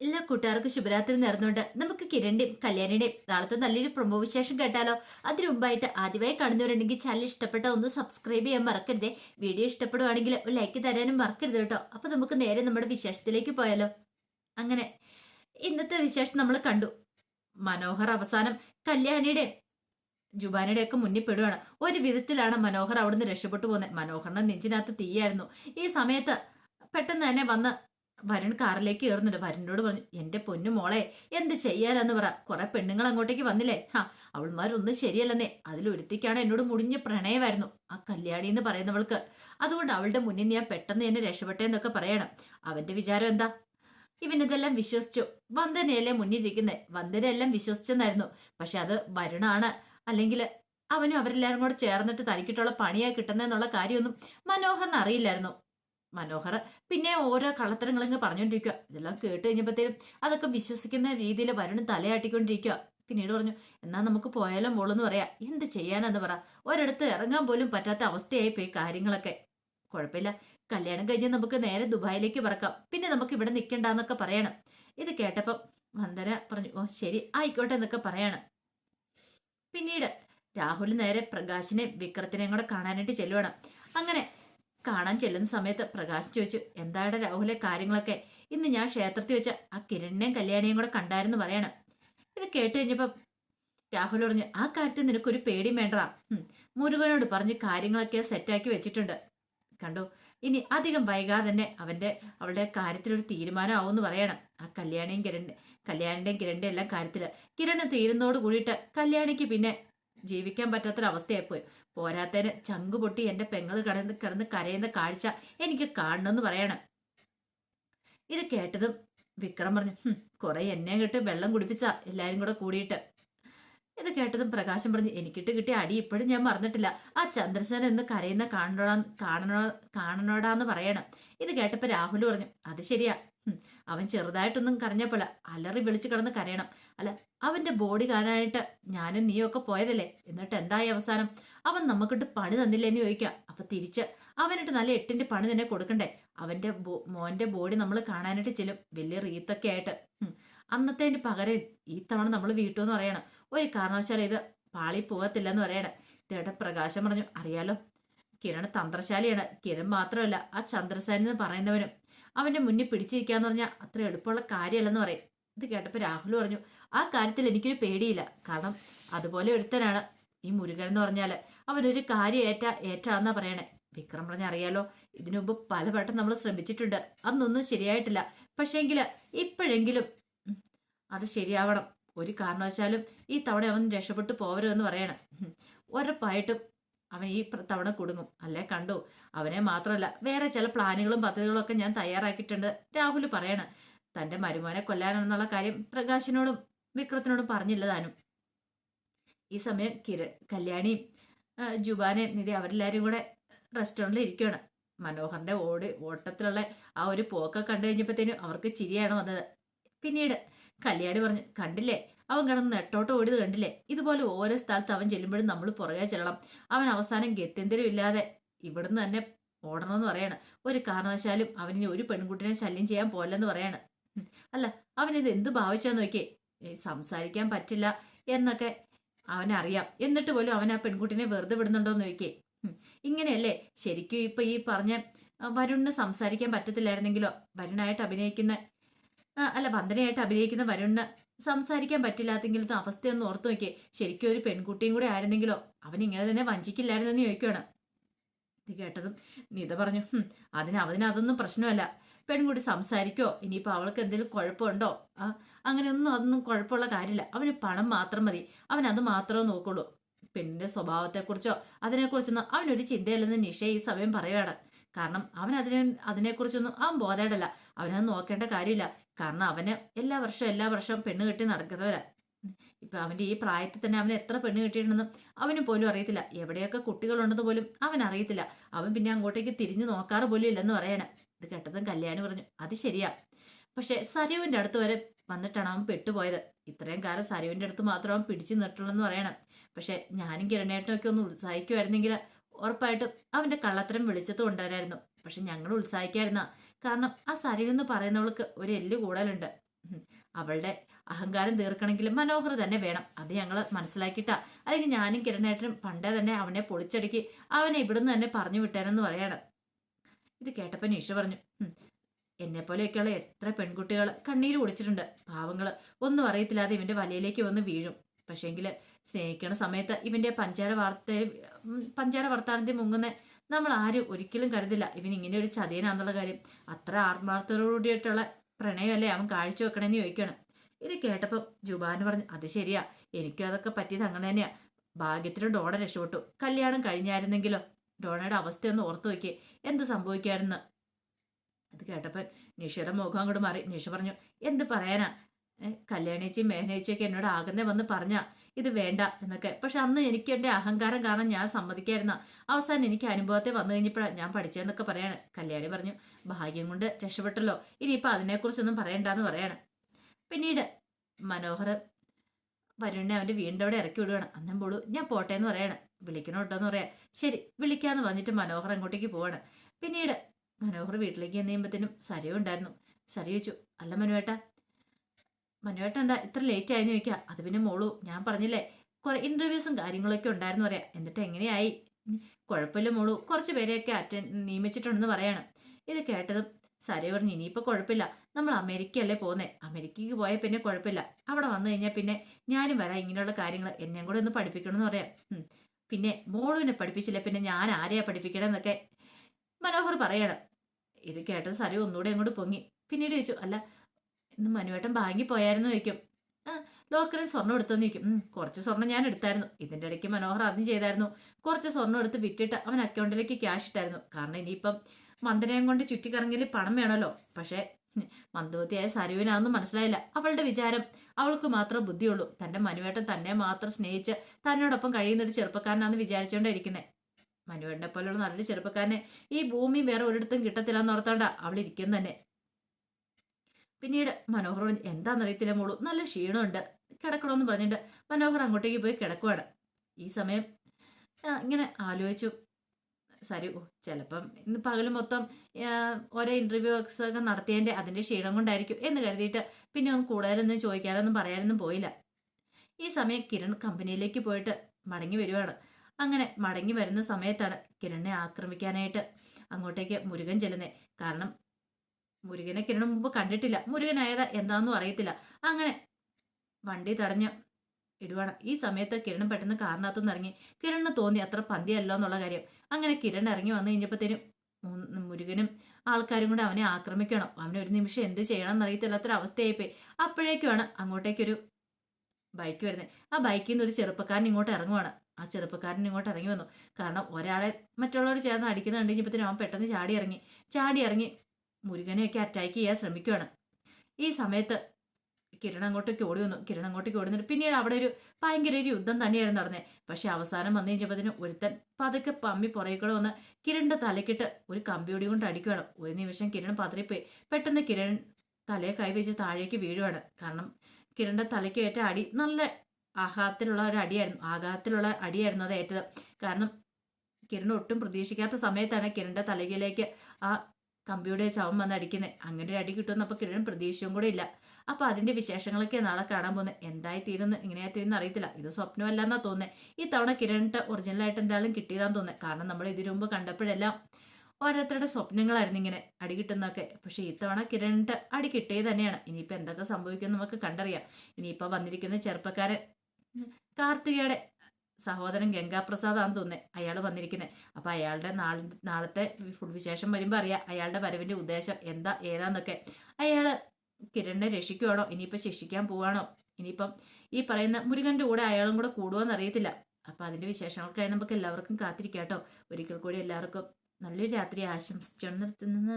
എല്ലാ കൂട്ടുകാർക്കും ശുഭരാത്രി നേർന്നുകൊണ്ട് നമുക്ക് കിരണിന്റെയും കല്യാണിയുടെയും നാളത്തെ നല്ലൊരു പ്രൊമോ വിശേഷം കേട്ടാലോ? അതിനു മുമ്പായിട്ട് ആദ്യമായി കാണുന്നവരുണ്ടെങ്കിൽ ചാനൽ ഇഷ്ടപ്പെട്ട ഒന്ന് സബ്സ്ക്രൈബ് ചെയ്യാൻ മറക്കരുതേ. വീഡിയോ ഇഷ്ടപ്പെടുവാണെങ്കിൽ ഒരു ലൈക്ക് തരാനും മറക്കരുത് കേട്ടോ. അപ്പൊ നമുക്ക് നേരെ നമ്മുടെ വിശേഷത്തിലേക്ക് പോയാലോ? അങ്ങനെ ഇന്നത്തെ വിശേഷം നമ്മൾ കണ്ടു. മനോഹർ അവസാനം കല്യാണിയുടെ ജുബാനയുടെ ഒക്കെ മുന്നിൽ പെടുവാണ്. ഒരു വിധത്തിലാണ് മനോഹർ അവിടുന്ന് രക്ഷപ്പെട്ടു പോകുന്നത്. മനോഹറിന്റെ നെഞ്ചിനകത്ത് തീയായിരുന്നു. ഈ സമയത്ത് പെട്ടെന്ന് തന്നെ വന്ന് വരുൺ കാറിലേക്ക് കയറുന്നുണ്ട്. വരുണിനോട് പറഞ്ഞു എന്റെ പൊന്നു മോളെ എന്ത് ചെയ്യാനെന്ന് പറ. കുറെ പെണ്ണുങ്ങൾ അങ്ങോട്ടേക്ക് വന്നില്ലേ? ഹാ അവൾമാരൊന്നും ശരിയല്ലെന്നേ. അതിലൊരുത്തിക്കാണ് എന്നോട് മുടിഞ്ഞ പ്രണയമായിരുന്നു. ആ കല്യാണി എന്ന് പറയുന്നവൾക്ക്. അതുകൊണ്ട് അവളുടെ മുന്നിൽ ഞാൻ പെട്ടെന്ന് എന്നെ രക്ഷപ്പെട്ടെന്നൊക്കെ പറയണം. അവന്റെ വിചാരം എന്താ? ഇവനിതെല്ലാം വിശ്വസിച്ചു. വന്ദനയല്ലേ മുന്നിരിക്കുന്നത് വന്ദനയെല്ലാം വിശ്വസിച്ചെന്നായിരുന്നു. പക്ഷെ അത് വരുണാണ്. അല്ലെങ്കിൽ അവനും അവരെല്ലാരും കൂടെ ചേർന്നിട്ട് തനിക്കിട്ടുള്ള പണിയായി കിട്ടുന്നതെന്നുള്ള കാര്യമൊന്നും മനോഹറിന് അറിയില്ലായിരുന്നു. മനോഹർ. പിന്നെ ഓരോ കള്ളത്തരങ്ങളിങ്ങ് പറഞ്ഞുകൊണ്ടിരിക്കുക ഇതെല്ലാം കേട്ട് കഴിഞ്ഞപ്പോഴത്തേനും അതൊക്കെ വിശ്വസിക്കുന്ന രീതിയിൽ വരുണും തലയാട്ടിക്കൊണ്ടിരിക്കുക പിന്നീട് പറഞ്ഞു എന്നാ നമുക്ക് പോയാലും മോളെന്ന് പറയാം. എന്ത് ചെയ്യാനെന്ന് പറ. ഒരിടത്ത് ഇറങ്ങാൻ പോലും പറ്റാത്ത അവസ്ഥയായി പോയി കാര്യങ്ങളൊക്കെ. കുഴപ്പമില്ല. കല്യാണം കഴിഞ്ഞ് നമുക്ക് നേരെ ദുബായിലേക്ക് പറക്കാം. പിന്നെ നമുക്ക് ഇവിടെ നിൽക്കണ്ടെന്നൊക്കെ പറയണം. ഇത് കേട്ടപ്പം വന്ദന പറഞ്ഞു ഓ ശരി. ആയിക്കോട്ടെ എന്നൊക്കെ പറയണം. പിന്നീട് രാഹുൽ നേരെ പ്രകാശിനെ വിക്രത്തിനെയും കൂടെ കാണാനായിട്ട് ചെല്ലുവണം. അങ്ങനെ കാണാൻ ചെല്ലുന്ന സമയത്ത് പ്രകാശ് ചോദിച്ചു എന്താണ് രാഹുലെ കാര്യങ്ങളൊക്കെ? ഇന്ന് ഞാൻ ക്ഷേത്രത്തിൽ വെച്ച ആ കിരണിനെയും കല്യാണിയും കൂടെ കണ്ടായിരുന്നു പറയണം. ഇത് കേട്ട് കഴിഞ്ഞപ്പം രാഹുൽ പറഞ്ഞു ആ കാര്യത്തിൽ നിനക്കൊരു പേടിയും വേണ്ടതാ ഉം, മുരുകനോട് പറഞ്ഞ് കാര്യങ്ങളൊക്കെ സെറ്റാക്കി വെച്ചിട്ടുണ്ട്. കണ്ടു? ഇനി അധികം വൈകാതെ തന്നെ അവന്റെ അവളുടെ കാര്യത്തിലൊരു തീരുമാനം ആവുമെന്ന് പറയണം ആ കല്യാണിയും കിരൺ കല്യാണിന്റെയും കിരണിന്റെ എല്ലാം കാര്യത്തിൽ. കിരണ് തീരുന്നതോട് കൂടിയിട്ട് കല്യാണിക്ക് പിന്നെ ജീവിക്കാൻ പറ്റാത്തൊരവസ്ഥയായി പോയി പോരാത്തതിന് ചങ്ക് പൊട്ടി പെങ്ങൾ കിടന്ന് കിടന്ന് കരയുന്ന കാഴ്ച എനിക്ക് കാണണമെന്ന് പറയണം. ഇത് കേട്ടതും വിക്രം പറഞ്ഞു "ഹും, കുറെ എന്നെ കിട്ട് വെള്ളം കുടിപ്പിച്ച എല്ലാരും കൂടെ കൂടിയിട്ട്. ഇത് കേട്ടതും പ്രകാശം പറഞ്ഞു എനിക്കിട്ട് കിട്ടിയ അടി ഇപ്പോഴും ഞാൻ മറന്നിട്ടില്ല. ആ ചന്ദ്രസേന എന്ന് കരയുന്ന കാണണോടാ കാണണോ കാണണോടാന്ന് പറയണം. ഇത് കേട്ടപ്പോ രാഹുൽ പറഞ്ഞു അത് ശരിയാ. അവൻ ചെറുതായിട്ടൊന്നും കരഞ്ഞപ്പോൾ അലറി വിളിച്ചു കിടന്ന് കരയണം. അല്ല അവന്റെ ബോഡി കാണാനായിട്ട് ഞാനും നീയും ഒക്കെ പോയതല്ലേ? എന്നിട്ട് എന്തായി അവസാനം? അവൻ നമുക്കിട്ട് പണി തന്നില്ലേന്ന് ചോദിക്കുക അപ്പൊ തിരിച്ച് അവനിട്ട് നല്ല എട്ടിന്റെ പണി തന്നെ കൊടുക്കണ്ടേ? അവന്റെ മോന്റെ ബോഡി നമ്മൾ കാണാനായിട്ട് ചെല്ലും. വലിയ റീത്തൊക്കെ ആയിട്ട്. അന്നത്തെ അന്നത്തേന്റെ പകരം ഈ തവണ നമ്മൾ വീട്ടു എന്ന് പറയണം. ഒരു കാരണവശാലും ഇത് പാളി പോകത്തില്ലെന്ന് പറയണം. ഇതേട്ടൻ പ്രകാശം പറഞ്ഞു. അറിയാലോ? കിരൺ തന്ത്രശാലിയാണ്. കിരൺ മാത്രമല്ല ആ ചന്ദ്രസേനെന്ന് പറയുന്നവനും അവന്റെ മുന്നിൽ പിടിച്ചിരിക്കാന്ന് പറഞ്ഞാൽ അത്ര എളുപ്പമുള്ള കാര്യമല്ലെന്ന് പറയും. ഇത് കേട്ടപ്പോൾ രാഹുൽ പറഞ്ഞു ആ കാര്യത്തിൽ എനിക്കൊരു പേടിയില്ല. കാരണം അതുപോലെ ഒരുത്തനാണ്. ഈ മുരുകൻ എന്ന് പറഞ്ഞാൽ അവനൊരു കാര്യം ഏറ്റ ഏറ്റാന്നാ പറയണേ. വിക്രം പറഞ്ഞ അറിയാലോ ഇതിനു മുമ്പ് പലവട്ടം നമ്മൾ ശ്രമിച്ചിട്ടുണ്ട്. അന്നൊന്നും ശരിയായിട്ടില്ല. പക്ഷേങ്കിൽ ഇപ്പോഴെങ്കിലും അത് ശരിയാവണം. ഒരു കാരണവശാലും ഈ തവണ അവൻ രക്ഷപ്പെട്ടു പോവരുതെന്ന് പറയണം. ഉറപ്പായിട്ടും അവൻ ഈ തവണ കുടുങ്ങും. അല്ലേ കണ്ടു? അവനെ മാത്രമല്ല വേറെ ചില പ്ലാനുകളും പദ്ധതികളും ഒക്കെ ഞാൻ തയ്യാറാക്കിയിട്ടുണ്ട്. രാഹുൽ പറയണ തന്റെ മരുമോനെ കൊല്ലാനെന്നുള്ള കാര്യം പ്രകാശിനോടും വിക്രത്തിനോടും പറഞ്ഞില്ല താനും. ഈ സമയം കിര കല്യാണിയും ജുബാനെ നിധി അവരെല്ലാരും കൂടെ റെസ്റ്റോറന്റിൽ ഇരിക്കുകയാണ് മനോഹറിന്റെ ഓടി ഓട്ടത്തിലുള്ള ആ ഒരു പോക്ക കണ്ടു കഴിഞ്ഞപ്പോഴത്തേനും അവർക്ക് ചിരിയാണ് വന്നത്. പിന്നീട് കല്യാണി പറഞ്ഞു കണ്ടില്ലേ? അവൻ കിടന്ന് നെട്ടോട്ട് ഓടിയത് കണ്ടില്ലേ? ഇതുപോലെ ഓരോ സ്ഥലത്ത് അവൻ ചെല്ലുമ്പോഴും നമ്മൾ പുറകെ ചെല്ലണം. അവൻ അവസാനം ഗത്യന്തരം ഇല്ലാതെ ഇവിടുന്ന് തന്നെ ഓടണമെന്ന് പറയാണ്. ഒരു കാരണവശാലും അവനിനി ഒരു പെൺകുട്ടിനെ ശല്യം ചെയ്യാൻ പോലെന്ന് പറയാണ്. അല്ല അവനിത് എന്ത് ഭാവിച്ചാന്ന് നോക്കിയേ? സംസാരിക്കാൻ പറ്റില്ല എന്നൊക്കെ അവനറിയാം. എന്നിട്ട് പോലും അവൻ ആ പെൺകുട്ടിനെ വെറുതെ വിടുന്നുണ്ടോന്ന് നോക്കിയേ. ഇങ്ങനെയല്ലേ? ശരിക്കും ഇപ്പൊ ഈ പറഞ്ഞ വരുണിന് സംസാരിക്കാൻ പറ്റത്തില്ലായിരുന്നെങ്കിലോ? വരുണായിട്ട് അഭിനയിക്കുന്ന അല്ല വന്ദനയായിട്ട് അഭിനയിക്കുന്ന വരുണിന് സംസാരിക്കാൻ പറ്റില്ലാത്തെങ്കിലത്തെ അവസ്ഥയൊന്ന് ഓർത്തു നോക്കിയേ. ശരിക്കും ഒരു പെൺകുട്ടിയും കൂടെ ആയിരുന്നെങ്കിലോ? അവൻ ഇങ്ങനെ തന്നെ വഞ്ചിക്കില്ലായിരുന്നെന്ന് ചോദിക്കുകയാണ് ഇത് കേട്ടതും നിത പറഞ്ഞു "ഹും, അതിന് അവന് അതൊന്നും പ്രശ്നമല്ല. പെൺകുട്ടി സംസാരിക്കോ? ഇനിയിപ്പോൾ അവൾക്ക് എന്തെങ്കിലും കുഴപ്പമുണ്ടോ? ആ അങ്ങനെയൊന്നും അതൊന്നും കുഴപ്പമുള്ള കാര്യമില്ല. അവന് പണം മാത്രം മതി. അവൻ അത് മാത്രമേ നോക്കുള്ളൂ. പെണ്ണിന്റെ സ്വഭാവത്തെക്കുറിച്ചോ അതിനെക്കുറിച്ചൊന്നും അവനൊരു ചിന്തയില്ലെന്ന് നിഷ ഈ സമയം പറയുകയാണ് കാരണം അവൻ അതിനെ അതിനെക്കുറിച്ചൊന്നും അവൻ ബോധേടല്ല. അവനത് നോക്കേണ്ട കാര്യമില്ല. കാരണം അവന് എല്ലാ വർഷവും എല്ലാ വർഷവും പെണ്ണ് കെട്ടി നടക്കുന്നവരാ. ഇപ്പൊ അവന്റെ ഈ പ്രായത്തിൽ തന്നെ അവന് എത്ര പെണ്ണ് കിട്ടിയിട്ടുണ്ടെന്നും അവന് പോലും അറിയത്തില്ല. എവിടെയൊക്കെ കുട്ടികളുണ്ടെന്ന് പോലും അവൻ അറിയത്തില്ല. അവൻ പിന്നെ അങ്ങോട്ടേക്ക് തിരിഞ്ഞു നോക്കാറ് പോലും ഇല്ലെന്ന് പറയണേ. ഇത് കേട്ടതും കല്യാണി പറഞ്ഞു അത് ശരിയാ. പക്ഷെ സരുവിന്റെ അടുത്ത് വരെ വന്നിട്ടാണ് അവൻ പെട്ടുപോയത്. ഇത്രയും കാലം സരുവിന്റെ അടുത്ത് മാത്രം അവൻ പിടിച്ചു നിട്ടുള്ളെന്ന് പറയണം. പക്ഷെ ഞാനും കിരണേട്ടനും ഒക്കെ ഒന്ന് ഉത്സാഹിക്കുമായിരുന്നെങ്കിൽ ഉറപ്പായിട്ടും അവന്റെ കള്ളത്തരം വിളിച്ചത് കൊണ്ടുവരായിരുന്നു പക്ഷെ ഞങ്ങൾ ഉത്സാഹിക്കായിരുന്ന. കാരണം ആ സരിൽ എന്ന് പറയുന്നവൾക്ക് ഒരു എല്ല് കൂടുതലുണ്ട്. അവളുടെ അഹങ്കാരം തീർക്കണമെങ്കിൽ മനോഹർ തന്നെ വേണം. അത് ഞങ്ങൾ മനസ്സിലാക്കിയിട്ടാ. അല്ലെങ്കിൽ ഞാനും കിരണേട്ടനും പണ്ടേ തന്നെ അവനെ പൊളിച്ചടുക്കി അവനെ ഇവിടുന്ന് തന്നെ പറഞ്ഞു വിട്ടേനെന്ന് പറയാണ്. ഇത് കേട്ടപ്പോൾ നീഷ പറഞ്ഞു എന്നെ എന്നെപ്പോലെയൊക്കെയുള്ള എത്ര പെൺകുട്ടികൾ കണ്ണീര് കുടിച്ചിട്ടുണ്ട്. പാവങ്ങൾ ഒന്നും അറിയത്തില്ലാതെ ഇവന്റെ വലയിലേക്ക് വന്ന് വീഴും. പക്ഷേങ്കിൽ സ്നേഹിക്കണ സമയത്ത് ഇവന്റെ പഞ്ചാര വാർത്ത പഞ്ചാര വർത്താനത്തിൽ മുങ്ങുന്ന നമ്മൾ ആരും ഒരിക്കലും കരുതില്ല. ഇവൻ ഇങ്ങനെ ഒരു ചതിയനാന്നുള്ള കാര്യം. അത്ര ആത്മാർത്ഥതയോടുകൂടിയിട്ടുള്ള പ്രണയമല്ലേ അവൻ കാഴ്ച വെക്കണമെന്ന് ചോദിക്കണം. ഇത് കേട്ടപ്പോൾ ജുബാന് പറഞ്ഞു അത് ശരിയാ. എനിക്കും അതൊക്കെ പറ്റിയത് അങ്ങനെ തന്നെയാ. ഭാഗ്യത്തിന് ഡോണ രക്ഷപ്പെട്ടു. കല്യാണം കഴിഞ്ഞായിരുന്നെങ്കിലോ? ഡോണയുടെ അവസ്ഥയൊന്ന് ഓർത്തു നോക്കിയേ. എന്ത് സംഭവിക്കായിരുന്നു? അത് കേട്ടപ്പോൾ നിഷയുടെ മുഖം അങ്ങോട്ട് മാറി. നിഷ പറഞ്ഞു എന്ത് പറയാനാ? കല്യാണിച്ചി മേഹനേച്ചിയൊക്കെ എന്നോട് ആകുന്നേ വന്ന് പറഞ്ഞ ഇത് വേണ്ട എന്നൊക്കെ. പക്ഷെ അന്ന് എനിക്ക് എന്റെ അഹങ്കാരം കാരണം ഞാൻ സമ്മതിക്കായിരുന്ന. അവസാനം എനിക്ക് അനുഭവത്തെ വന്നു കഴിഞ്ഞപ്പോഴാണ് ഞാൻ പഠിച്ചതെന്നൊക്കെ പറയാണ്. കല്യാണി പറഞ്ഞു ഭാഗ്യം കൊണ്ട് രക്ഷപ്പെട്ടല്ലോ. ഇനിയിപ്പോൾ അതിനെക്കുറിച്ചൊന്നും പറയണ്ടെന്ന് പറയാണ്. പിന്നീട് മനോഹർ വരുണിനെ അവന്റെ വീണ്ടും അവിടെ ഇറക്കി വിടുകയാണ് അന്നം പോളൂ ഞാൻ പോട്ടെ എന്ന് പറയാണ്. വിളിക്കണോ കേട്ടോ എന്ന് പറയാം. ശരി വിളിക്കാന്ന് പറഞ്ഞിട്ട് മനോഹർ അങ്ങോട്ടേക്ക് പോവാണ്. പിന്നീട് മനോഹർ വീട്ടിലേക്ക് ചെന്ന് സരയുണ്ടായിരുന്നു സരയിച്ചു സര അല്ല മനുവേട്ട മനുവേട്ട എന്താ ഇത്ര ലേറ്റ് ആയെന്ന് ചോദിക്കുക അത് പിന്നെ മോളു ഞാൻ പറഞ്ഞില്ലേ കുറെ ഇന്റർവ്യൂസും കാര്യങ്ങളൊക്കെ ഉണ്ടായിരുന്നു പറയാം. എന്നിട്ട് എങ്ങനെയായി? കുഴപ്പമില്ല മോളു. കുറച്ച് പേരെയൊക്കെ അറ്റൻഡ് നിയമിച്ചിട്ടുണ്ടെന്ന് പറയണം. ഇത് കേട്ടതും സാരേ പറഞ്ഞു ഇനിയിപ്പോൾ കുഴപ്പമില്ല നമ്മൾ അമേരിക്കയല്ലേ പോകുന്നത് അമേരിക്കയ്ക്ക് പോയാൽ പിന്നെ കുഴപ്പമില്ല അവിടെ വന്നു കഴിഞ്ഞാൽ പിന്നെ ഞാനും വരാം. ഇങ്ങനെയുള്ള കാര്യങ്ങൾ എന്നെയും കൂടെ ഒന്ന് പഠിപ്പിക്കണമെന്ന് പറയാം. പിന്നെ മോളുവിനെ പഠിപ്പിച്ചില്ല പിന്നെ ഞാൻ ആരെയാ പഠിപ്പിക്കണമെന്നൊക്കെ മനോഹർ പറയണം. ഇത് കേട്ടത് സരി ഒന്നുകൂടെ അങ്ങോട്ട് പൊങ്ങി. പിന്നീട് ചോദിച്ചു അല്ല ഇന്ന് മനുവേട്ടൻ ബാങ്കിൽ പോയായിരുന്നു ചോദിക്കും ലോക്കറിൽ സ്വർണം എടുത്തെന്ന് ചോദിക്കും. "ഉം, കുറച്ച് സ്വർണം ഞാൻ എടുത്തായിരുന്നു. ഇതിന്റെ ഇടയ്ക്ക് മനോഹർ അതും ചെയ്തായിരുന്നു. കുറച്ച് സ്വർണം എടുത്ത് വിറ്റിട്ട് അവൻ അക്കൗണ്ടിലേക്ക് ക്യാഷ് ഇട്ടായിരുന്നു. കാരണം ഇനിയിപ്പം മന്ദനയം കൊണ്ട് ചുറ്റിക്കറങ്ങിൽ പണം വേണമല്ലോ. പക്ഷേ മന്ദവതിയായ സരുവിനാണെന്ന് മനസ്സിലായില്ല. അവളുടെ വിചാരം അവൾക്ക് മാത്രം ബുദ്ധിയുള്ളൂ. തന്റെ മനുവേട്ടൻ തന്നെ മാത്രം സ്നേഹിച്ച് തന്നോടൊപ്പം കഴിയുന്ന ഒരു ചെറുപ്പക്കാരനാണെന്ന് വിചാരിച്ചുകൊണ്ടിരിക്കുന്നത് മനുവേട്ടനെ പോലുള്ള നല്ലൊരു ചെറുപ്പക്കാരനെ ഈ ഭൂമി വേറെ ഒരിടത്തും കിട്ടത്തില്ല എന്ന് ഓർത്തോണ്ടാ അവൾ ഇരിക്കുന്നത് തന്നെ. പിന്നീട് മനോഹർ പറഞ്ഞു, എന്താണെന്നറിയത്തില്ല മോളു നല്ല ക്ഷീണമുണ്ട് കിടക്കണമെന്ന് പറഞ്ഞിട്ട് മനോഹർ അങ്ങോട്ടേക്ക് പോയി കിടക്കുവാണ്. ഈ സമയം ഇങ്ങനെ ആലോചിച്ചു. സരി ചിലപ്പം ഇന്ന് പകൽ മൊത്തം ഓരോ ഇന്റർവ്യൂസ് ഒക്കെ നടത്തിയതിന്റെ അതിന്റെ ക്ഷീണം കൊണ്ടായിരിക്കും എന്ന് കരുതിയിട്ട് പിന്നെ ഒന്നും കൂടുതലൊന്നും ചോദിക്കാനൊന്നും പറയാനൊന്നും പോയില്ല. ഈ സമയം കിരൺ കമ്പനിയിലേക്ക് പോയിട്ട് മടങ്ങി വരുവാണ്. അങ്ങനെ മടങ്ങി വരുന്ന സമയത്താണ് കിരണിനെ ആക്രമിക്കാനായിട്ട് അങ്ങോട്ടേക്ക് മുരുകൻ ചെല്ലുന്നത് കാരണം മുരുകനെ കിരണ് മുമ്പ് കണ്ടിട്ടില്ല. മുരുകൻ ആയതാ എന്താണെന്നും അറിയത്തില്ല. അങ്ങനെ വണ്ടി തടഞ്ഞ് ഇടുവാണ്. ഈ സമയത്ത് കിരൺ പെട്ടെന്ന് കാറിനകത്തുനിന്ന് ഇറങ്ങി. കിരണിന് തോന്നി അത്ര പന്തിയല്ലോ എന്നുള്ള കാര്യം. അങ്ങനെ കിരൺ ഇറങ്ങി വന്നു കഴിഞ്ഞപ്പോഴത്തേനും മുരുകനും ആൾക്കാരും കൂടെ അവനെ ആക്രമിക്കണം. അവനെ ഒരു നിമിഷം എന്ത് ചെയ്യണം എന്നറിയത്തില്ല അത്ര അവസ്ഥയായിപ്പോയി. അപ്പോഴേക്കുമാണ് അങ്ങോട്ടേക്കൊരു ബൈക്ക് വരുന്നത്. ആ ബൈക്കിൽ നിന്ന് ഒരു ചെറുപ്പക്കാരൻ ഇങ്ങോട്ട് ഇറങ്ങുവാണ്. ആ ചെറുപ്പക്കാരൻ ഇങ്ങോട്ട് ഇറങ്ങി വന്നു. കാരണം ഒരാളെ മറ്റുള്ളവർ ചേർന്ന് അടിക്കുന്ന കണ്ടു കഴിഞ്ഞപ്പോഴത്തേനും അവൻ പെട്ടെന്ന് ചാടി ഇറങ്ങി. ചാടി ഇറങ്ങി മുരുകനെയൊക്കെ അറ്റാക്ക് ചെയ്യാൻ ശ്രമിക്കുകയാണ് ഈ സമയത്ത് കിരൺ അങ്ങോട്ടേക്ക് ഓടി വന്നു. കിരൺ അങ്ങോട്ടേക്ക് ഓടി വന്നിട്ട് പിന്നീട് അവിടെ ഒരു ഭയങ്കര ഒരു യുദ്ധം തന്നെയായിരുന്നു നടന്നത് പക്ഷെ അവസാനം വന്നു കഴിഞ്ഞപ്പോഴത്തേനും ഒരുത്തൻ പതുക്കെ പമ്മി പുറകെ വന്ന് കിരണിന്റെ തലക്കിട്ട് ഒരു കമ്പിയോടി കൊണ്ട് അടിക്കുകയാണ് ഒരു നിമിഷം കിരൺ പതറിപ്പോയി പെട്ടെന്ന് കിരൺ തലയെ കൈവച്ച് താഴേക്ക് വീഴുവാണ്. കാരണം കിരണിന്റെ തലയ്ക്ക് ഏറ്റ അടി നല്ല ആഘാതത്തിലുള്ള ഒരു അടിയായിരുന്നു. ആഘാതത്തിലുള്ള അടിയായിരുന്നു അത് ഏറ്റത് കാരണം കിരൺ ഒട്ടും പ്രതീക്ഷിക്കാത്ത സമയത്താണ് കിരണിന്റെ തലകിലേക്ക് ആ കമ്പിയുടെ ചവം വന്ന് അടിക്കുന്നത് അങ്ങനെ ഒരു അടി കിട്ടുമെന്ന് അപ്പൊ കിരൺ പ്രതീക്ഷയും കൂടെ ഇല്ല. അപ്പൊ അതിന്റെ വിശേഷങ്ങളൊക്കെ നാളെ കാണാൻ പോകുന്നത് എന്തായി തീരുന്നു ഇങ്ങനെയായി തീരുന്നു അറിയത്തില്ല. ഇത് സ്വപ്നമല്ല എന്നാ തോന്നുന്നത് ഈ തവണ കിരണിട്ട് ഒറിജിനലായിട്ട് എന്തായാലും കിട്ടിയതാന്ന് തോന്നുന്നത് കാരണം നമ്മൾ ഇതിനു മുമ്പ് കണ്ടപ്പോഴെല്ലാം ഓരോരുത്തരുടെ സ്വപ്നങ്ങളായിരുന്നു ഇങ്ങനെ അടി കിട്ടുന്നതൊക്കെ. പക്ഷെ ഇത്തവണ കിരണിട്ട് അടി കിട്ടിയത് തന്നെയാണ്. ഇനിയിപ്പോൾ എന്തൊക്കെ സംഭവിക്കുമെന്ന് നമുക്ക് കണ്ടറിയാം. ഇനിയിപ്പോൾ വന്നിരിക്കുന്ന ചെറുപ്പക്കാരെ കാർത്തികയുടെ സഹോദരൻ ഗംഗാപ്രസാദാന്ന് തോന്നേ അയാൾ വന്നിരിക്കുന്നത് അപ്പോൾ അയാളുടെ നാളെ നാളത്തെ ഫുഡ് വിശേഷം വരുമ്പോൾ അറിയാം അയാളുടെ വരവിന്റെ ഉദ്ദേശം എന്താ ഏതാന്നൊക്കെ. അയാൾ കിരണിനെ രക്ഷിക്കുവാണോ ഇനിയിപ്പോൾ ശിക്ഷിക്കാൻ പോവാണോ ഇനിയിപ്പം ഈ പറയുന്ന മുരുകന്റെ കൂടെ അയാളും കൂടെ കൂടുവാന്ന് അറിയത്തില്ല. അപ്പൊ അതിന്റെ വിശേഷങ്ങൾക്കായി നമുക്ക് എല്ലാവർക്കും കാത്തിരിക്കാം കേട്ടോ ഒരിക്കൽ കൂടി എല്ലാവർക്കും നല്ലൊരു രാത്രി ആശംസിച്ചു നിർത്തുന്നു.